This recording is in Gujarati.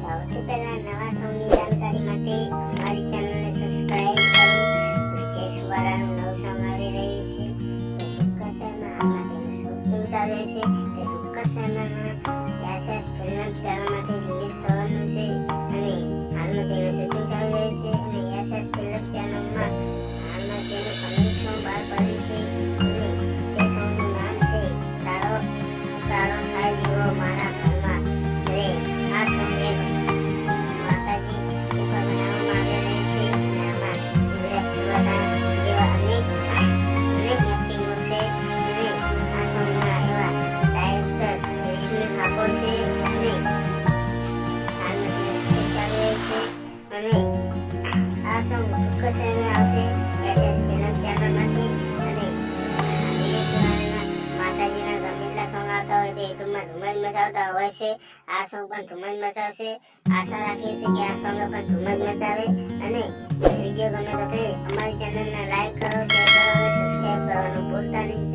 સૌથી પહેલા નવા સોંગની માટે અમારી ચેનલને સબસ્ક્રાઇબ કરો વિજય છે તો સમયમાં આમાં તેનું છે તે ટૂંકા ફિલ્મ ચેનલ માટે પડશે નહીં આ અને આ સોંગ ચોક્કસ આવશે એસએસ ફિલ્મ અને માતાજીના સોંગ આવતા હોય તો યુટ્યુબમાં ધૂમ જ હોય છે આ સોંગ પણ ધૂમ જ મચાવશે. આશા રાખીએ છીએ આ સોંગ પણ ધૂમ જ મચાવે અને વીડિયો ગમે તો લાઈક કરો શેર કરો, અને સબસ્ક્રાઈબ કરવાનું ભૂલતા નહીં.